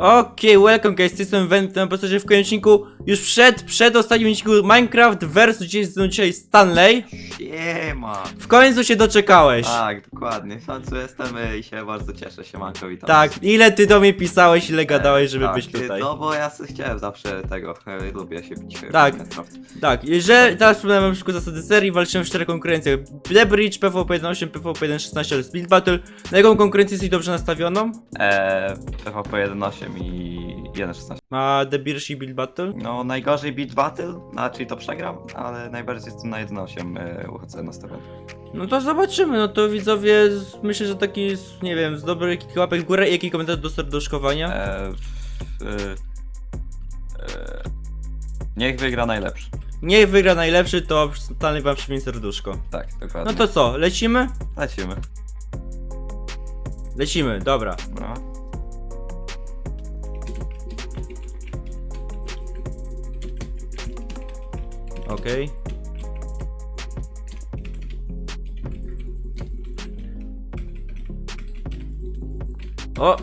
Okej, welcome guys, jestem Went, na postaci w kolejnym odcinku już przed, przed ostatnim odcinku Minecraft ze mną dzisiaj Stanley. Siema! W końcu się doczekałeś. Tak, dokładnie. W końcu jestem y, i się bardzo cieszę. Siemanko, witam. Tak, ile ty do mnie pisałeś, ile gadałeś, żeby tak, być y, tutaj. No bo ja chciałem zawsze tego, lubię się bić. Tak. w. Tak, jeżeli teraz przypomnę wam szybko zasady serii, walczymy w czterech konkurencjach. The Bridge, PvP 1.8, PvP 1.16 oraz Speed Battle. Na jaką konkurencję jesteś dobrze nastawioną? Eee, PvP 1.8 i 1.16. A The Bridge i Build Battle? No najgorzej Beat Battle, znaczy to przegram, ale najbardziej jestem na 1.8 y, UHC nastawiony. No to zobaczymy, no to widzowie, z- myślę, że taki, z- nie wiem, z dobrych kilka łapek w górę i jaki komentarz do serduszkowania. W- y, y, niech wygra najlepszy. Niech wygra najlepszy, to Stanley wam przyjmie serduszko. Tak, dokładnie. No to co, lecimy? Lecimy. Lecimy, dobra. No. Okej. O!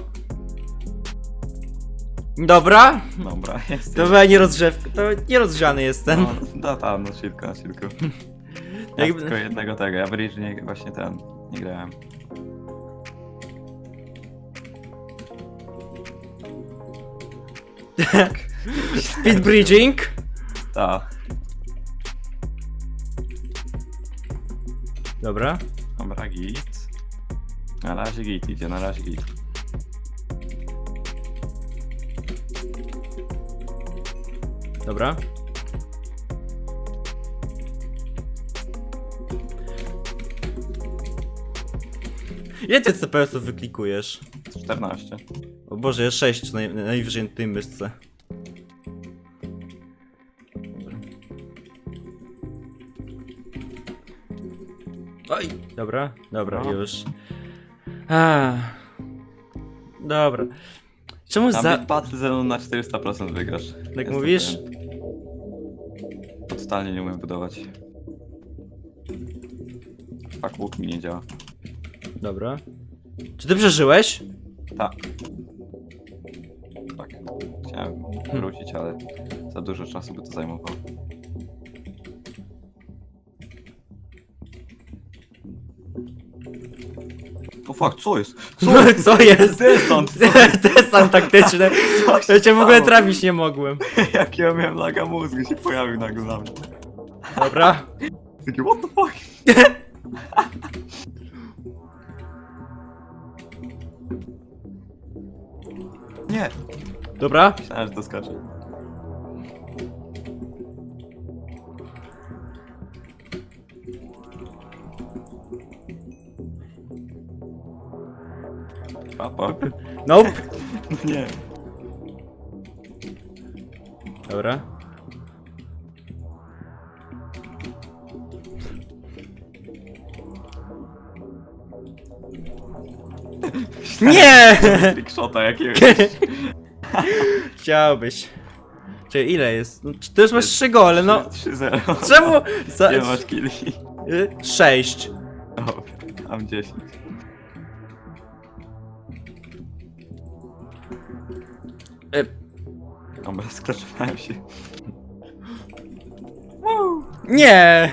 Dobra, Dobra, jest. to była nierozgrzewka, to nierozgrzany jestem. No, no tam, no chwilkę, na chwilkę. Ja Jakby- tylko jednego tego, ja Bridge nie, właśnie ten, nie grałem. Speed bridging. Ta, Dobra. dobra, git. Na razie git idzie, na razie git. Dobra. Ile ty CPS-ów wyklikujesz? 14. O Boże, jest 6 naj, najwyżej na tej myszce. Oj! Dobra, dobra, No. już. Ah. Dobra. Czemu Tam za... Beat Battle ze mną na 400% wygrasz. Tak Jestem mówisz? pewien. Totalnie nie umiem budować. Fuck, łuk mi nie działa. Dobra. Czy ty przeżyłeś? Tak. Tak. Chciałem wrócić, ale za dużo czasu by to zajmowało. Fuck, co jest? Co jest? Desant! Desant taktyczny. Co Ja cię w ogóle trafić nie mogłem. Jak ja miałem laga mózgu się pojawił nagle na mnie. Dobra. Taki what the fuck? Nie, Dobra. myślałem, że to skacze. Papa. Nope. Nie. Dobra. Nie! Trickshota jakiegoś. Chciałbyś. Czy ile jest? No, Ty już masz 3 gole, no. 3-0. Czemu? Za... Nie masz killi. 6. O, mam 10. E, Dobra, sklaczowałem się. Nie!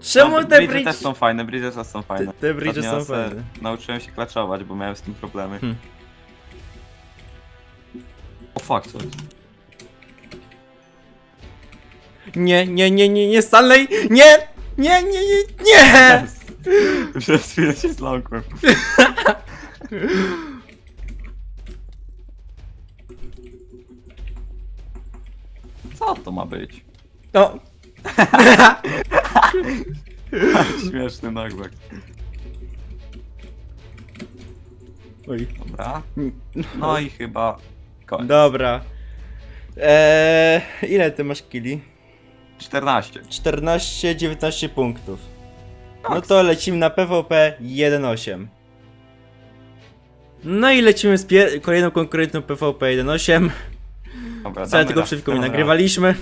Czemu No, te bridge też są fajne, bridge też są fajne. te bridge Ostatnio są se fajne. Nauczyłem się klaczować, bo miałem z tym problemy. Hmm. O fuck, co? Nie, nie, nie, nie, nie, Stanley! Nie! Nie, nie, nie, nie! Przez chwilę się zląkłem. Co to ma być? No, Śmieszny nagłek. Oj. Dobra. No i chyba koniec. Dobra. Eee, ile ty masz kili? 14. 14, 19 punktów. No Tak. to lecimy na PvP 1.8. No i lecimy z pier- kolejną konkurencją PvP 1.8. Dobra, Co damy tylko raz, przeciwko mi damy nagrywaliśmy.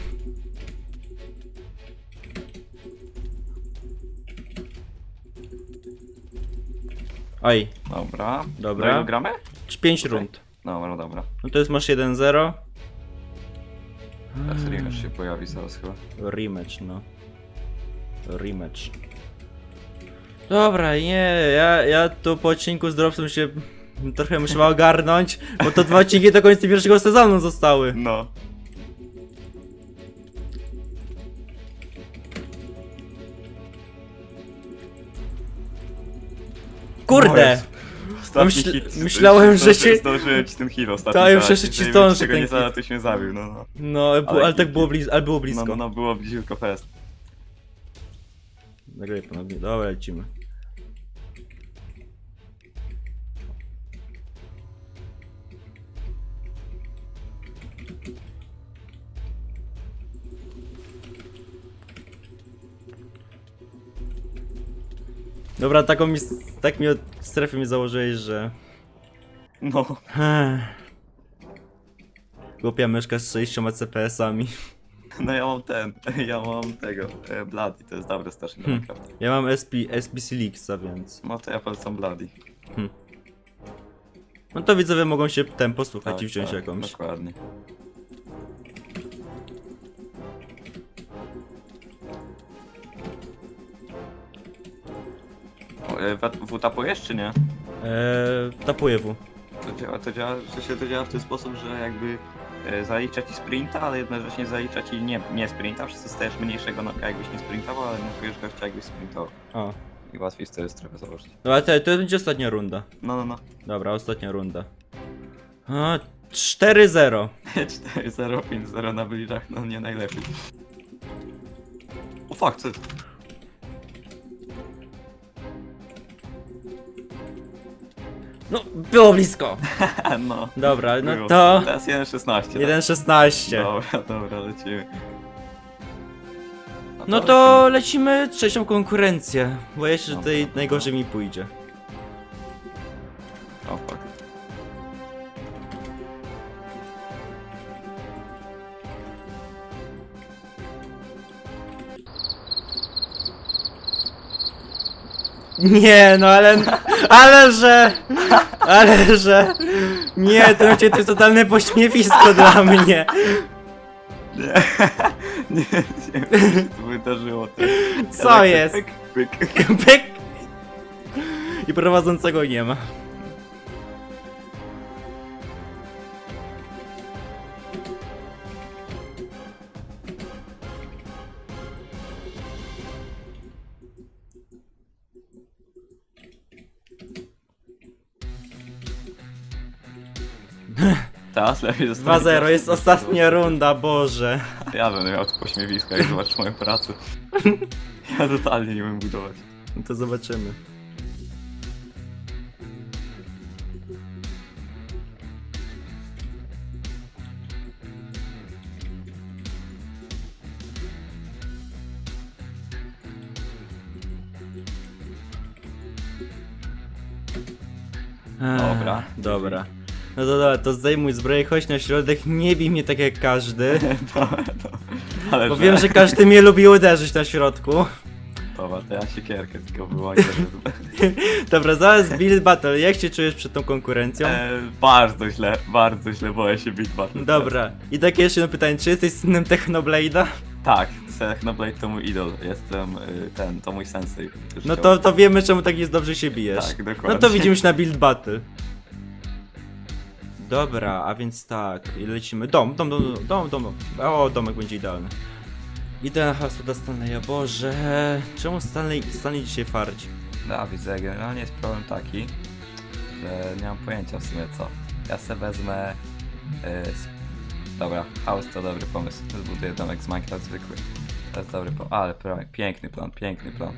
Oj. Dobra. Dobra. Do ilu gramy? 5 rund. Dobra, dobra. No to jest masz 1-0. Teraz rematch się pojawi zaraz chyba. Rematch, no. Rematch. Dobra, nie, ja, ja tu po odcinku z Dropsem się trochę muszę ogarnąć, bo to dwa odcinki do końca pierwszego sezonu zostały. No. Kurde! Ostatni Myśl- hit. myślałem, że się- Zdążyłem ci ten hit ostatni To już jeszcze ci ten nie hit. zaraz, tyś mnie zabił, no no. No, ale, Ale tak hit- było, bliz, ale było No, blisko. no, no, było bliziutko fest. Nagraj ponownie, dobra, lecimy. Dobra, taką mi, tak mi od strefy mi założyłeś, że... No. Głupia myszka z 6 CPS-ami. No ja mam ten, ja mam tego, e, Bloody, to jest dobry starszy do Hmm. Ja mam SP, SPC Leaksa, więc... No to ja polecam Bloody. No to widzowie mogą się ten posłuchać Tak, i wziąć tak, jakąś. Dokładnie. E, w- W-tapujesz czy nie? Eee, tapuję W. To działa, to działa, że się to działa w ten sposób, że jakby e, zalicza ci sprinta, ale jednocześnie zalicza ci nie, nie sprinta, przez co stajesz mniejszego noka jakbyś nie sprintował, ale nokujesz gościa jakbyś sprintował. O. I łatwiej sobie strefę założyć. No ale to, to będzie ostatnia runda. No, no, no. Dobra, ostatnia runda. A, 4-0. 4-0, 5-0 na blidżach, no nie najlepiej. O fuck, co? No, było blisko. no. Dobra, no było. to... Teraz 1-16. tak? 1-16. Dobra, dobra, lecimy. No to lecimy trzecią konkurencję, bo jeszcze Dobra, tutaj dobra. najgorzej mi pójdzie. Nie, no ale... Ale że... Ale że... Nie, to, to jest totalne pośmiewisko dla mnie. Nie, nie, nie, tu wydarzyło. Ty. Co jest? Pyk, pyk. Pyk. I prowadzącego nie ma. Teraz lepiej zostawić 2-0, jest ostatnia runda, Boże. Ja będę miał tu pośmiewisko, jak zobaczysz moją pracę. Ja totalnie nie umiem budować. No to zobaczymy. Dobra. Dobra. No to dobra, to zdejmuj zbroję, chodź na środek, nie bij mnie tak jak każdy. Dobra, dobra. Ale Bo wiem, że każdy mnie lubi uderzyć na środku. Dobra, to ja siekierkę tylko wyłaję. Dobra, zaraz Build Battle, jak się czujesz przed tą konkurencją? e, bardzo źle, bardzo źle boję się Beat Battle. Dobra, i takie jeszcze jedno pytanie, czy jesteś synem Technoblade'a? Tak, Technoblade to mój idol, jestem y, ten, to mój sensei. No to, to wiemy czemu tak jest dobrze się bijesz. Tak, dokładnie. No to widzimy się na Build Battle. Dobra, a więc tak, lecimy. Dom, dom, dom, dom, dom, dom. O, domek będzie idealny. Idę na hasło do Stanleya, Boże. Czemu Stanley, Stanley dzisiaj fardzi? Da, widzę, generalnie jest problem taki, że nie mam pojęcia w sumie co. Ja se wezmę... Y, dobra, house to dobry pomysł. Zbuduję domek z Minecraft zwykły. To jest dobry pomysł. Ale pra- piękny plan, piękny plan.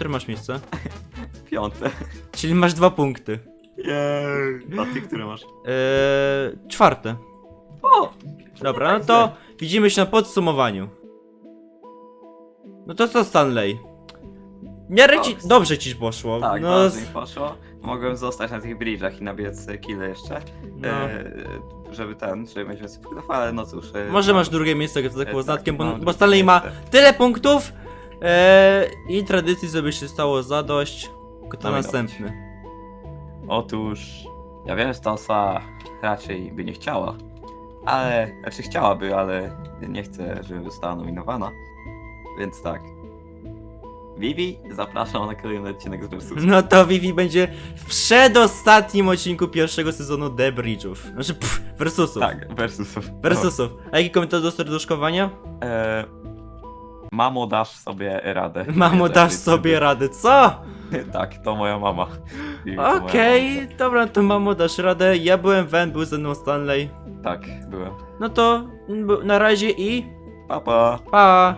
Które masz miejsce? Piąte. Czyli masz dwa punkty. Jej. A ty które masz? Eee, czwarte. O! Dobra, no to widzimy się na podsumowaniu. No to co Stanley? W miarę ci, Dobrze. ci poszło. Tak, no, dobrze mi poszło. Mogłem zostać na tych bridge'ach i nabiec kile jeszcze. no. E, żeby ten, żeby mieć więcej punktów, ale no cóż. e, Może mam- masz drugie miejsce z taką tak, oznatkiem, bo, mam bo drugie Stanley ma miejsce. tyle punktów eee, i tradycji, żeby się stało zadość. Kto Dawaj, następny? Otóż ja wiem, że Tosa raczej by nie chciała, ale, znaczy chciałaby, ale nie chcę, żeby została nominowana. Więc tak. Vivi, zapraszam na kolejny odcinek z Versus. No to Vivi będzie w przedostatnim odcinku pierwszego sezonu The Bridge'ów. Znaczy, pff, versusów. Tak, Versusów. Versusów. A jaki komentarz do serduszkowania? E, mamo, dasz sobie radę. Mamo, Nie, dasz tak, sobie radę, co? Tak, to moja mama. Vivi, to moja Okej, dobra, to mamo, dasz radę. Ja byłem Wen, był ze mną Stanley. mama. Tak, byłem. No to mm, na razie i Papa. pa!